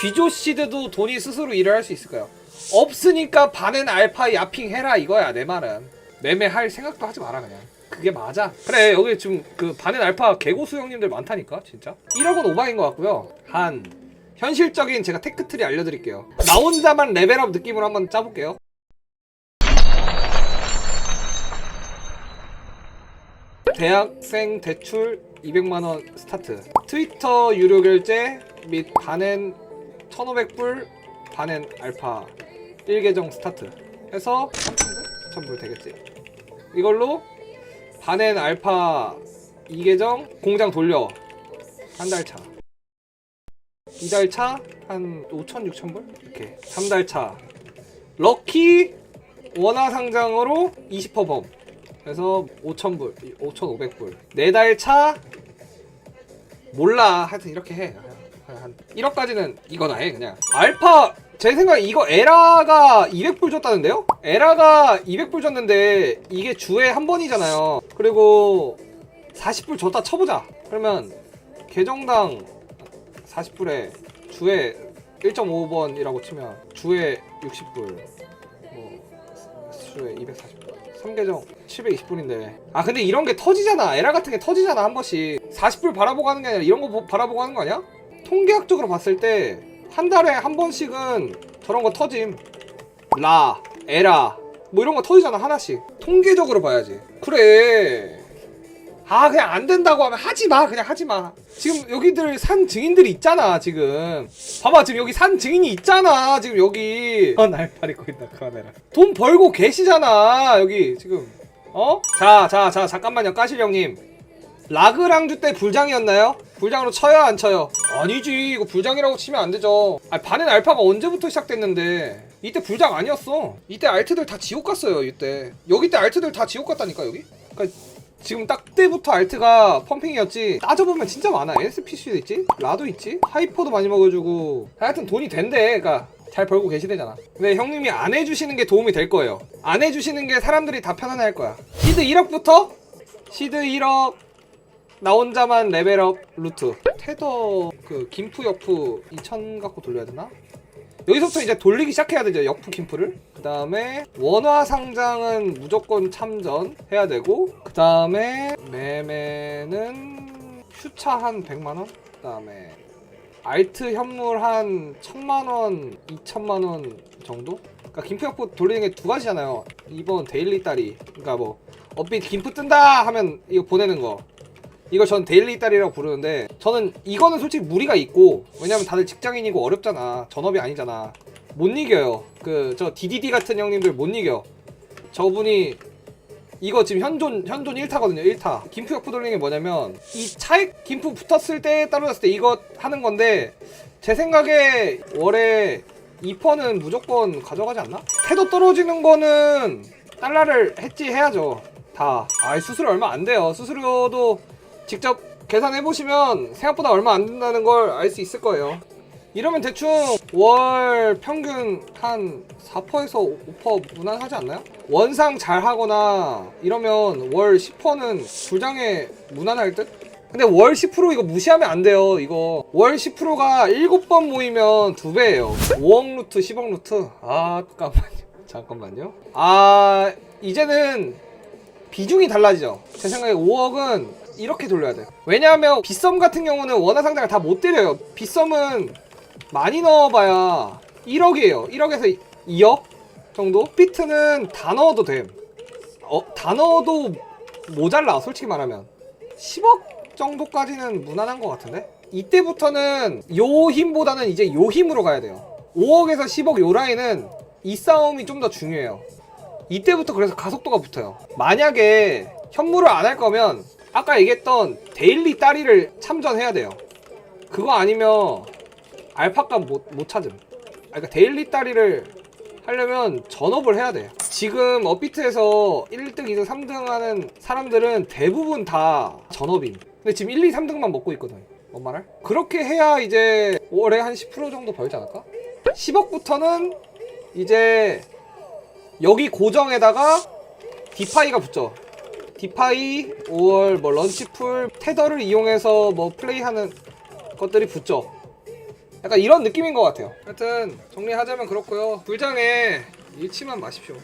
귀조 시드도 돈이 스스로 일을 할 수 있을까요? 없으니까 반은 알파 야핑 해라 이거야 내 말은. 매매할 생각도 하지 마라 그냥. 그게 맞아. 그래 여기 지금 그 반은 알파 개고수 형님들 많다니까 진짜? 1억은 오바인 것 같고요. 한 현실적인 제가 테크트리 알려드릴게요. 나 혼자만 레벨업 느낌으로 한번 짜볼게요. 대학생 대출 200만원 스타트. 트위터 유료 결제 및 반엔 1500불 반엔 알파 1계정 스타트 해서 3,000불? 4,000불 되겠지. 이걸로 반엔 알파 2계정 공장 돌려. 한 달 차. 2달 차 한 5천 6천 불? 이렇게. 3달 차. 럭키 원화 상장으로 20% 범. 그래서 5천 불 5,500불. 4달 차 몰라. 하여튼 이렇게 해 한 1억까지는 이거나 해 그냥 알파 제 생각에 이거 에라가 200불 줬다는데요? 에라가 200불 줬는데 이게 주에 한 번이잖아요. 그리고 40불 줬다 쳐보자. 그러면 계정당 40불에 주에 1.5번이라고 치면 주에 60불 뭐 주에 240불 3계정 720불인데. 아 근데 이런 게 터지잖아. 에라 같은 게 터지잖아 한 번씩. 40불 바라보고 하는 게 아니라 이런 거 보- 바라보고 하는 거 아니야? 통계학적으로 봤을 때 한 달에 한 번씩은 저런 거 터짐. 라 에라 뭐 이런 거 터지잖아 하나씩. 통계적으로 봐야지. 그래. 아 그냥 안 된다고 하면 하지 마 그냥 하지 마. 지금 여기들 산 증인들이 있잖아 지금. 봐봐 지금 여기 산 증인이 있잖아 지금 여기. 어 날파리 거긴다 그만해라 돈 벌고 계시잖아 여기 지금. 어? 자 자 자 잠깐만요 까실 형님 라그랑주 때 불장이었나요? 불장으로 쳐요 안 쳐요? 아니지. 이거 불장이라고 치면 안 되죠. 아 반엔 알파가 언제부터 시작됐는데? 이때 불장 아니었어. 이때 알트들 다 지옥 갔어요 이때. 여기 때 알트들 다 지옥 갔다니까 여기? 그러니까 지금 딱 때부터 알트가 펌핑이었지. 따져보면 진짜 많아. SPC도 있지? 라도 있지? 하이퍼도 많이 먹어주고. 하여튼 돈이 된대. 그러니까 잘 벌고 계시대잖아. 근데 형님이 안 해주시는 게 도움이 될 거예요. 안 해주시는 게 사람들이 다 편안해 할 거야. 시드 1억부터? 시드 1억 나 혼자만 레벨업 루트. 테더 그 김프 여프 2000 갖고 돌려야 되나? 여기서부터 이제 돌리기 시작해야 되죠 여프 김프를. 그 다음에 원화 상장은 무조건 참전 해야 되고 그 다음에 매매는 슈차 한 100만원 그 다음에 알트 현물 한 1000만원 2천만원 정도? 그러니까 김프 여프 돌리는 게 두 가지잖아요. 이번 데일리 딸이. 그러니까 뭐 업빛 김프 뜬다 하면 이거 보내는 거 이걸 전 데일리 딸이라고 부르는데 저는 이거는 솔직히 무리가 있고 왜냐면 다들 직장인이고 어렵잖아. 전업이 아니잖아. 못 이겨요. 그 저 DDD 같은 형님들 못 이겨. 저분이 이거 지금 현존 현존 1타거든요. 1타. 김프 역부 돌리는 게 뭐냐면 이 차액 김프 붙었을 때 떨어졌을 때 이거 하는 건데 제 생각에 월에 2%는 무조건 가져가지 않나? 태도 떨어지는 거는 달러를 해지해야죠. 다. 아, 수수료 얼마 안 돼요. 수수료도 직접 계산해 보시면 생각보다 얼마 안 된다는 걸 알 수 있을 거예요. 이러면 대충 월 평균 한 4%에서 5% 무난하지 않나요? 원상 잘 하거나 이러면 월 10%는 불장에 무난할 듯? 근데 월 10% 이거 무시하면 안 돼요. 이거 월 10%가 7번 모이면 2배예요. 5억 루트, 10억 루트. 아, 잠깐만요. 잠깐만요. 아, 이제는 비중이 달라지죠. 제 생각에 5억은 이렇게 돌려야 돼요. 왜냐하면 빗썸 같은 경우는 원화 상장을 다못 때려요. 빗썸은 많이 넣어봐야 1억이에요. 1억에서 2억 정도? 비트는 다 넣어도 됨. 어, 다 넣어도 모자라, 솔직히 말하면. 10억 정도까지는 무난한 것 같은데? 이때부터는 요 힘보다는 이제 요 힘으로 가야 돼요. 5억에서 10억 요 라인은 이 싸움이 좀 더 중요해요. 이때부터 그래서 가속도가 붙어요. 만약에 현물을 안할 거면 아까 얘기했던 데일리 따리를 참전해야 돼요. 그거 아니면 알파값 못, 못 찾음. 아, 그러니까 데일리 따리를 하려면 전업을 해야 돼. 지금 업비트에서 1등, 2등, 3등 하는 사람들은 대부분 다 전업임. 근데 지금 1, 2, 3등만 먹고 있거든. 뭔 말할? 그렇게 해야 이제 월에 한 10% 정도 벌지 않을까? 10억부터는 이제 여기 고정에다가 디파이가 붙죠. 디파이, 5월 뭐 런치풀, 테더를 이용해서 뭐 플레이하는 것들이 붙죠. 약간 이런 느낌인 것 같아요. 하여튼 정리하자면 그렇고요. 불장에 잃지만 마십시오.